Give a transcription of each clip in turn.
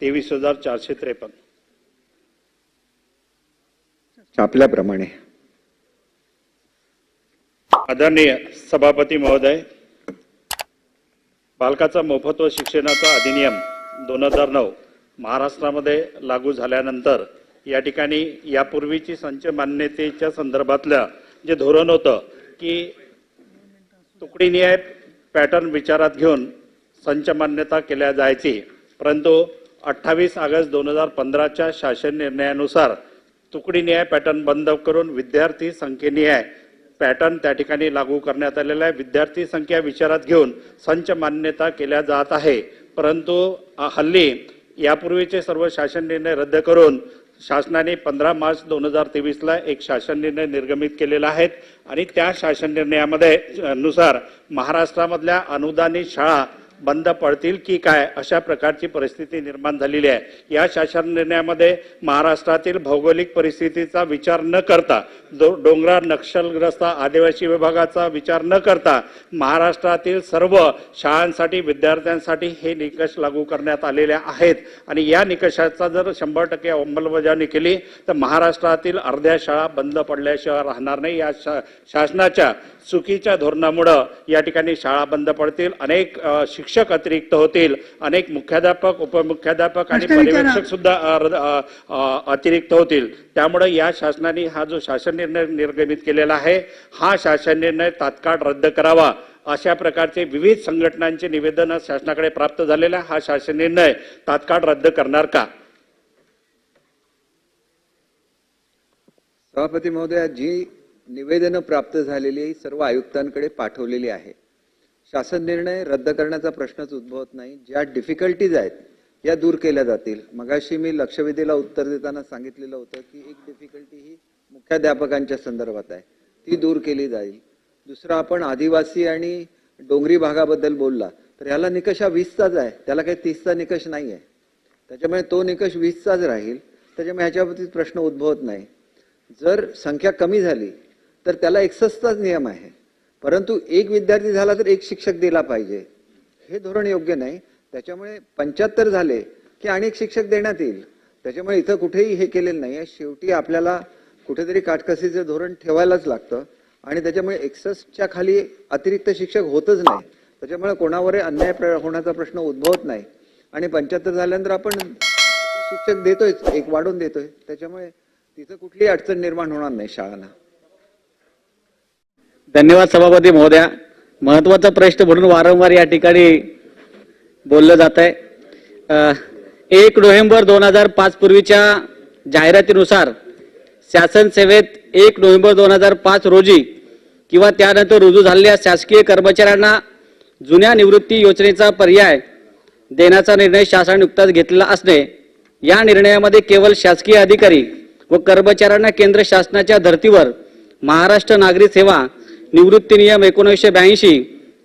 तेवीस हजार चारशे त्रेपन्न. छापल्याप्रमाणे आदरणीय सभापती महोदय बालकाचा मोफत व शिक्षणाचा अधिनियम दोन हजार नऊ महाराष्ट्रामध्ये लागू झाल्यानंतर या ठिकाणी यापूर्वीची संच मान्यतेच्या संदर्भातलं जे धोरण होतं की तुकडी न्याय पॅटर्न विचारात घेऊन संच मान्यता केल्या जायची परंतु अठ्ठावीस ऑगस्ट दोन हजार पंधराच्या शासन निर्णयानुसार तुकडी न्याय पॅटर्न बंद करून विद्यार्थी संख्येनिहाय पॅटर्न त्या ठिकाणी लागू करण्यात आलेला आहे. विद्यार्थी संख्या विचारात घेऊन संच मान्यता केल्या जात आहे. परंतु हल्ली यापूर्वीचे सर्व शासन निर्णय रद्द करून शासनाने पंधरा मार्च दोन हजार तेवीसला एक शासन निर्णय निर्गमित केलेला आहे आणि त्या शासन निर्णयामध्ये नुसार महाराष्ट्रामधल्या अनुदानित शाळा बंद पडतील की काय अशा प्रकारची परिस्थिती निर्माण झालेली आहे. या शासन निर्णयामध्ये महाराष्ट्रातील भौगोलिक परिस्थितीचा विचार न करता दो डोंगराळ नक्षलग्रस्त आदिवासी विभागाचा विचार न करता महाराष्ट्रातील सर्व शाळांसाठी विद्यार्थ्यांसाठी हे निकष लागू करण्यात आलेले आहेत. आणि या निकषाचा जर शंभर टक्के अंमलबजावणी केली तर महाराष्ट्रातील अर्ध्या शाळा बंद पडल्याशिवाय राहणार नाही. या शा शासनाच्या चुकीच्या धोरणामुळं या ठिकाणी शाळा बंद पडतील. अनेक अ, शिक्षक अतिरिक्त होतील. अनेक मुख्याध्यापक उपमुख्याध्यापक आणि. पर्यवेक्षक सुद्धा अतिरिक्त होतील. त्यामुळे या शासनाने हा जो शासन निर्णय निर्गमित केलेला आहे हा शासन निर्णय तात्काळ रद्द करावा. अशा प्रकारचे विविध संघटनांचे निवेदन शासनाकडे प्राप्त झालेलं आहे. हा शासन निर्णय तात्काळ रद्द करणार का? सभापती महोदया जी निवेदनं प्राप्त झालेली सर्व आयुक्तांकडे पाठवलेली आहे. शासन निर्णय रद्द करण्याचा प्रश्नच उद्भवत नाही. ज्या डिफिकल्टीज आहेत या दूर केल्या जातील. मगाशी मी लक्षवेधीला उत्तर देताना सांगितलेलं होतं की एक डिफिकल्टी ही मुख्याध्यापकांच्या संदर्भात आहे. ती दूर केली जाईल. दुसरं आपण आदिवासी आणि डोंगरी भागाबद्दल बोलला तर ह्याला निकष हा वीसचाच आहे. त्याला काही तीसचा निकष नाही आहे त्याच्यामुळे तो निकष वीसचाच राहील. त्याच्यामुळे ह्याच्या बाबतीत प्रश्न उद्भवत नाही. जर संख्या कमी झाली तर त्याला एकसष्टचाच नियम आहे. परंतु एक विद्यार्थी झाला तर एक शिक्षक दिला पाहिजे. हे धोरण योग्य नाही. त्याच्यामुळे पंच्याहत्तर झाले की अनेक शिक्षक देण्यात येईल. त्याच्यामुळे इथं कुठेही हे केलेलं नाही आहे. शेवटी आपल्याला कुठेतरी काटकसीचं धोरण ठेवायलाच लागतं. आणि त्याच्यामुळे एकसष्टच्या खाली अतिरिक्त शिक्षक होतच नाही. त्याच्यामुळे कोणावरही अन्याय प्र- होण्याचा प्रश्न उद्भवत नाही. आणि पंच्याहत्तर झाल्यानंतर आपण शिक्षक देतोय एक वाढून देतोय. त्याच्यामुळे तिथं कुठलीही अडचण निर्माण होणार नाही शाळांना. धन्यवाद सभापती महोदया. महत्त्वाचा प्रश्न म्हणून वारंवार या ठिकाणी बोललं जात आहे. एक नोव्हेंबर दोन हजार पाच पूर्वीच्या जाहिरातीनुसार शासन सेवेत एक नोव्हेंबर दोन हजार पाच रोजी किंवा त्यानंतर रुजू झालेल्या शासकीय कर्मचाऱ्यांना जुन्या निवृत्ती योजनेचा पर्याय देण्याचा निर्णय शासन नुकताच घेतलेला असणे या निर्णयामध्ये केवळ शासकीय अधिकारी व कर्मचाऱ्यांना केंद्र शासनाच्या धर्तीवर महाराष्ट्र नागरी सेवा निवृत्ती नियम एकोणीसशे ब्याऐंशी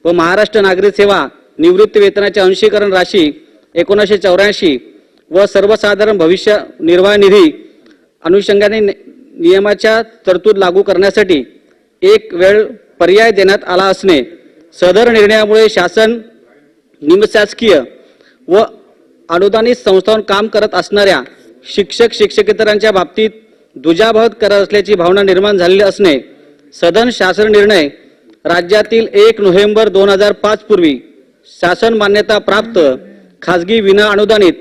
व महाराष्ट्र नागरी सेवा निवृत्ती वेतनाचे अंशीकरण राशी एकोणीसशे चौऱ्याऐंशी व सर्वसाधारण भविष्य निर्वाह निधी अनुषंगाने नियमाच्या तरतूद लागू करण्यासाठी एक वेळ पर्याय देण्यात आला असणे सदर निर्णयामुळे शासन निमशासकीय व अनुदानित संस्थांवर काम करत असणाऱ्या शिक्षक शिक्षकेतरांच्या बाबतीत दुजाभाव करत असल्याची भावना निर्माण झालेली असणे सदन शासन निर्णय राज्यातील एक नोव्हेंबर दोन हजार पाच पूर्वी शासन मान्यता प्राप्त खाजगी विना अनुदानित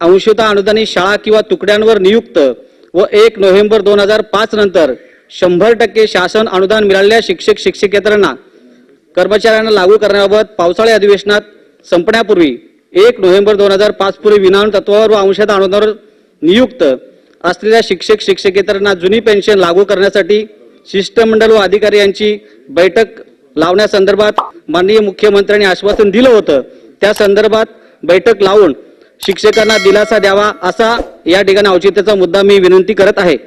अंशतः अनुदानित शाळा किंवा तुकड्यांवर नियुक्त व एक नोव्हेंबर दोन हजार पाच नंतर शंभर टक्के शासन अनुदान मिळालेल्या शिक्षक शिक्षकेतरांना कर्मचाऱ्यांना लागू करण्याबाबत पावसाळी अधिवेशनात संपण्यापूर्वी एक नोव्हेंबर दोन हजार पाच पूर्वी विनाअनु तत्वावर व अंशतः अनुदानावर नियुक्त असलेल्या शिक्षक शिक्षकेतरांना जुनी पेन्शन लागू करण्यासाठी शिष्टमंडळ व अधिकारी यांची बैठक लावण्यासंदर्भात माननीय मुख्यमंत्र्यांनी आश्वासन दिलं होतं. त्या संदर्भात बैठक लावून शिक्षकांना दिलासा द्यावा असा या ठिकाणी औचित्याचा मुद्दा मी विनंती करत आहे.